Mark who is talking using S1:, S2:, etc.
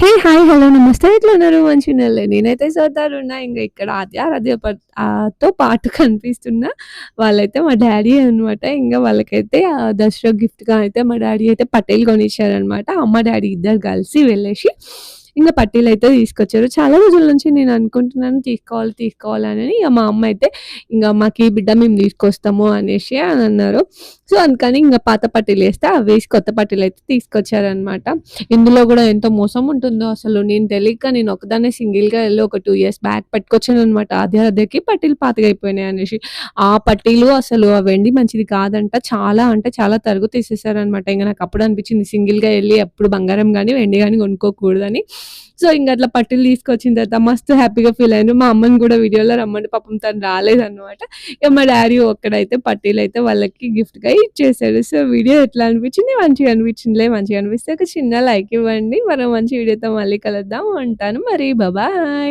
S1: హే! Hi! Hello! నమస్తే. ఎట్లా ఉన్నారు? మంచిగున్నారులే. నేనైతే సర్దారున్నా. ఇంకా ఇక్కడ ఆద్య, ఆరాధ్య తో పాటు కనిపిస్తున్న వాళ్ళైతే మా డాడీ అనమాట. ఇంకా వాళ్ళకైతే దసరా గిఫ్ట్‌గా అయితే మా డాడీ అయితే పటేల్ కొనిచ్చారనమాట. అమ్మ, డాడీ ఇద్దరు కలిసి వెళ్ళేసి పట్టీలు అయితే తీసుకొచ్చారు. చాలా రోజుల నుంచి నేను అనుకుంటున్నాను తీసుకోవాలి, తీసుకోవాలని. ఇక మా అమ్మ అయితే ఇంకా మాకు ఈ బిడ్డ మేము తీసుకొస్తాము అనేసి అని అన్నారు సో, అందుకని ఇంకా పాత పట్టీలు వేస్తే అవి వేసి కొత్త పట్టీలు అయితే తీసుకొచ్చారనమాట. ఇందులో కూడా ఎంత మోసం ఉంటుందో అసలు నేను తెలియక నేను ఒక్కదాన్నే సింగిల్‌గా వెళ్ళి ఒక టూ ఇయర్స్ బ్యాక్ పట్టుకొచ్చాననమాట. అదే అదేకి పట్టీలు పాతగయిపోయినాయి అనేసి. ఆ పట్టీలు అసలు ఆ వెండి మంచిది కాదంట. చాలా అంటే చాలా తరుగు తీసేసారనమాట. ఇంకా నాకు అప్పుడు అనిపించింది సింగిల్‌గా వెళ్ళి ఎప్పుడు బంగారం కానీ వెండి కానీ కొనుక్కోకూడదని. సో, ఇంకా అట్లా పట్టీలు తీసుకొచ్చిన తర్వాత మస్తు హ్యాపీగా ఫీల్ అయ్యాను. మా అమ్మని కూడా వీడియోలో రమ్మని పాపం తను రాలేదన్నమాట ఇక మా డాడీ ఒక్కడైతే పట్టీలు అయితే వాళ్ళకి గిఫ్ట్‌గా ఇచ్చేసాడు. సో, వీడియో ఎట్లా అనిపించింది? మంచిగా అనిపించిందిలే. మంచిగా అనిపిస్తే ఒక చిన్న లైక్ ఇవ్వండి. మరో మంచి వీడియోతో మళ్ళీ కలుద్దాం. ఉంటాను మరి. బాబాయ్.